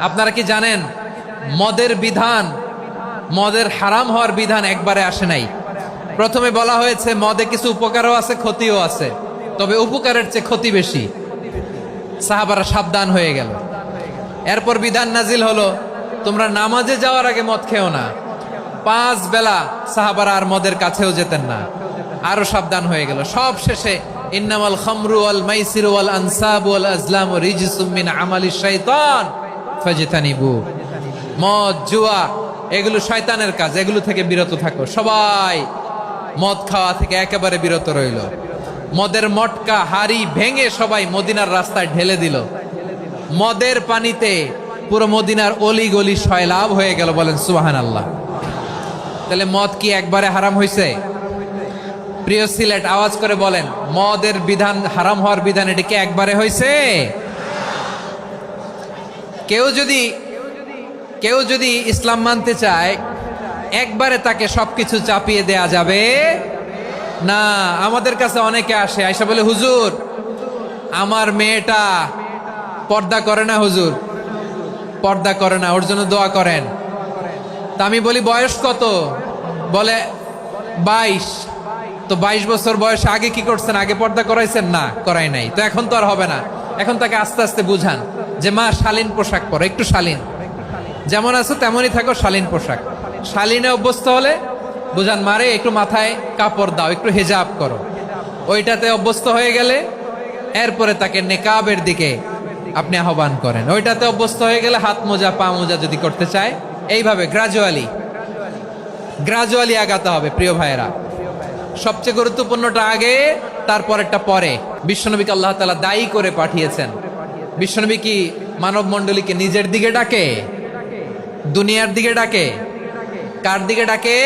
আপনারা কি জানেন? মদের বিধান, মদের হারাম হওয়ার বিধান একবারে আসে নাই। প্রথমে বলা হয়েছে, মদে কিছু উপকারও আছে, ক্ষতিও আছে। তবে উপকারের চেয়ে ক্ষতি বেশি। সাহাবারা সাবধান হয়ে গেল। এরপর বিধান নাজিল হলো, তোমরা নামাজে যাওয়ার আগে মদ খেও না। পাঁচ বেলা সাহাবারা আর মদের কাছেও যেতেন না। আরও সাবধান হয়ে গেল। সব শেষে, ইন্নামাল খামরু ওয়াল মাইসির ওয়াল আনসাব ওয়াল আজলাম রিজসুম মিন আমালি শাইতান। মদ, জুয়া, এগুলো শয়তানের কাজ, এগুলো থেকে বিরত থাকো। সবাই মদ খাওয়া থেকে একেবারে বিরত রইল। মদের মটকা, হাড়ি ভেঙে সবাই মদিনার রাস্তায় ঢেলে দিল। মদের পানিতে পুরো মদিনার অলি গলি সয়লাভ হয়ে গেল বলেন সুবাহান আল্লাহ তাহলে মদ কি একবারে হারাম হয়েছে প্রিয় সিলেট, আওয়াজ করে বলেন, মদের বিধান হারাম হওয়ার বিধান এটি কি একবারে হয়েছে কেউ যদি কেউ যদি ইসলাম মানতে চায়, একবারে তাকে সবকিছু চাপিয়ে দেয়া যাবে? না, আমাদের কাছে অনেকে আসে আইসা বলে, হুজুর, আমার মেয়েটা পর্দা করে না হুজুর, পর্দা করে না, ওর জন্য দোয়া করেন। তা আমি বলি, বয়স কত? বলে, বাইশ। তো বাইশ বছর বয়স, আগে কি করছেন? আগে পর্দা করাইছেন? না, করাই নাই। তো এখন তো আর হবে না। এখন তাকে আস্তে আস্তে বুঝান। যে মা শালীন পোশাক পরো, একটু শালীন। যেমন আছো তেমনই থাকো শালীন পোশাক। শালীনে অভ্যস্ত হলে বুঝান, মারে, একটু মাথায় কাপড় দাও, একটু হেজাব করো। ওইটাতে অভ্যস্ত হয়ে গেলে এরপরে তাকে নেকাবের দিকে আপনি আহ্বান করেন। ওইটাতে অভ্যস্ত হয়ে গেলে হাত মোজা, পা মোজা যদি করতে চায়, এইভাবে গ্রাজুয়ালি গ্রাজুয়ালি আগাতে হবে, প্রিয় ভাইয়েরা। সবচেয়ে গুরুত্বপূর্ণটা আগে, তারপরেরটা পরে। বিশ্বনবীকে আল্লাহ তালা দায়ী করে পাঠিয়েছেন। বিশ্বনবী কি মানব মণ্ডলীকে নিজের দিকে ডাকে? দুনিয়ার দিকে ডাকে? কার দিকে ডাকে?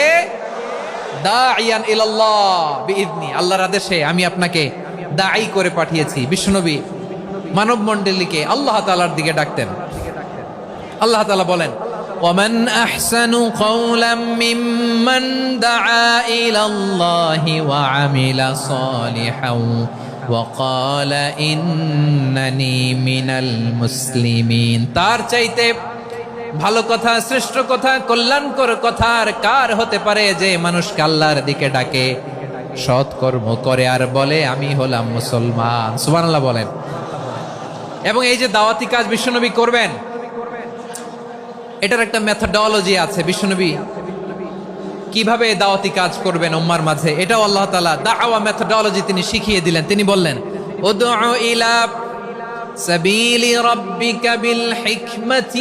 আল্লাহর আদেশে আমি আপনাকে দায়ী করে পাঠিয়েছি। বিশ্বনবী মানব মণ্ডলীকে আল্লাহ তালার দিকে ডাকতেন। আল্লাহ তালা বলেন ومن أحسن قولا ممن دعا إلى الله وعمل صالحا তার চাইতে ভালো কথা, শ্রেষ্ঠ কথা, কল্যাণকর কথার কার হতে পারে যে মানুষ কাল্লার দিকে ডাকে? সৎকর্ম করে আর বলে, আমি হলাম মুসলমান। সুবানাল্লাহ বলেন। এবং এই যে দাওয়াতি কাজ বিশ্বনবী করবেন, এটার একটা মেথডলজি আছে বিশ্বনবী। কীভাবে দাওয়াতি কাজ করবেন উম্মার মাঝে? এটাও আল্লাহ তালা দাওয়া মেথডোলজি তিনি শিখিয়ে দিলেন। তিনি বললেন, উদউ ইলা সাবিলি রব্বিকা বিল হিকমাতি